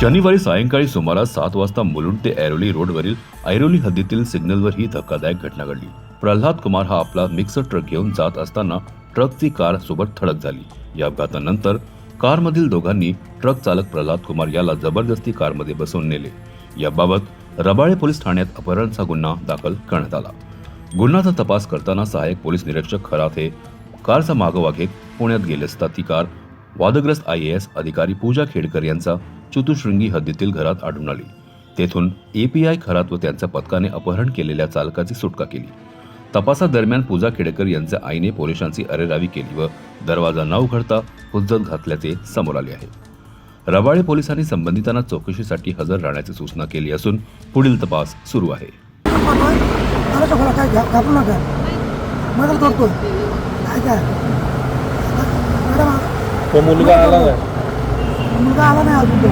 शनिवारी सायंकाळी सुमारास सात वाजता मुलुंड ते ऐरोली रोडवरील ऐरोली हद्दीतील सिग्नलवर ही धक्कादायक घटना घडली. प्रल्हाद कुमार हा आपला मिक्सर ट्रक घेऊन जात असताना ट्रकची कार सोबत ठळक झाली. या अपघातानंतर कारमधील दोघांनी ट्रक चालक प्रल्हाद कुमार याला जबरदस्ती कारमध्ये बसवून नेले. याबाबत रबाळे पोलीस ठाण्यात अपहरणचा गुन्हा दाखल करण्यात आला. गुन्ह्याचा तपास करताना सहाय्यक पोलीस निरीक्षक खरात हे कारचा मागोवा घेत पुण्यात गेले असता ती कार वादग्रस्त आय ए एस अधिकारी पूजा खेडकर यांचा चतुशृंगी हद्दीतील घरात आढळून आली. तेथून एपीआय खरात व त्यांच्या पथकाने अपहरण केलेल्या चालकाची सुटका केली. तपासादरम्यान पूजा खेडेकर यांच्या आईने पोलिसांची अरेरावी केली व दरवाजा न उघडता हुज्जत घातल्याचे समोर आले आहे. रबाळे पोलिसांनी संबंधितांना चौकशीसाठी हजर राहण्याची सूचना केली असून पुढील तपास सुरू आहे. तो मुलगा आला मुलगा आला नाही अजून तो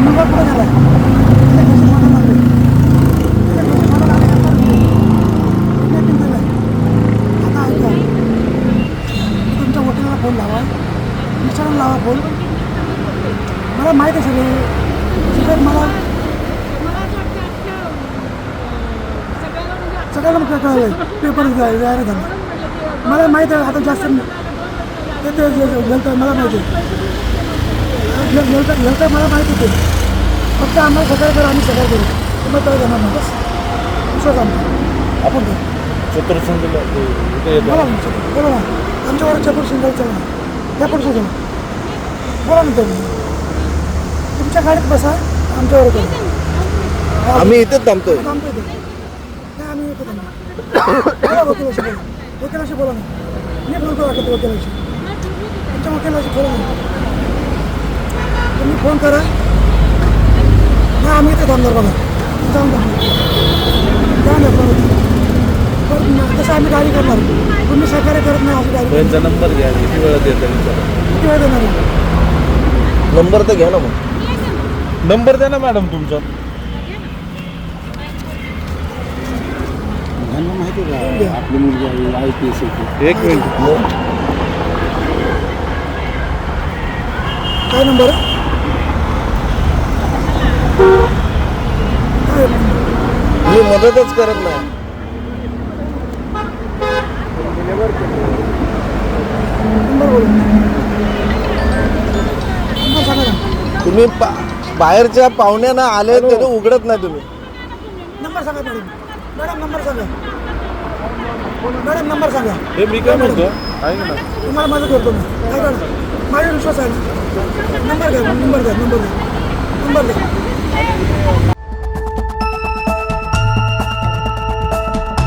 मुलगा कुठं गेला मला आता ऐका तुमच्या वकिलाला फोन लावा विचारून लावा फोन मला माहीत आहे सगळे सगळं मला सगळ्यांना मग कळलं पेपर जाहीर झाला मला माहीत आहे आता जास्त ते गेलं मला माहिती आहे गेलं गेलं मला माहिती होते. फक्त आम्हाला सगळं करू आम्ही सगळं करू. तुम्हाला काय देणार नाही. बस. विश्वास आमचा. आपण येतो बोला ना चतुर. बोला ना. आमच्यावर चतुर सिंगल चला. त्या पण सुद्धा बोला ना तुम्ही. तुमच्या गाडीत बसा आमच्यावर करू आम्ही इथेच थांबतोय. थांबतो इथे. नाही आम्ही इथे थांबतो बोला वकिलाशी बोला. वकिलाशी बोला ना. मी बोलतो वाटत वकिलाशी. तुमच्या वकिलाशी बोला ना. तुम्ही फोन करा. नाही आम्ही इथे थांबणार बघा. जाऊन थांबणार पण तसं आम्ही गाडी करणार. तुम्ही सहकार्य करत नाही गाडी त्यांचा नंबर घ्या किती येतो विचारा किती वेळ देणार आहे? नंबर तर घ्या ना मग. नंबर द्या ना मॅडम तुमचा. आपली मुलगी आहे आय पी एस एक मिनिट. काय नंबर आहे? काय नंबर? मी मदतच करत नाही. नंबर बोला नंबर सांगा ना तुम्ही पा- बाहेरच्या पाहुण्यांना आले तरी उघडत नाही तुम्ही. नंबर सांगा मॅडम. मॅडम नंबर सांगा. मॅडम नंबर सांगा. हे मी काय म्हणतो? ऐक ना तुम्हाला मदत करतो मी. काय करा माझा विश्वास आहे. नंबर घ्या नंबर द्या नंबर द्या नंबर द्या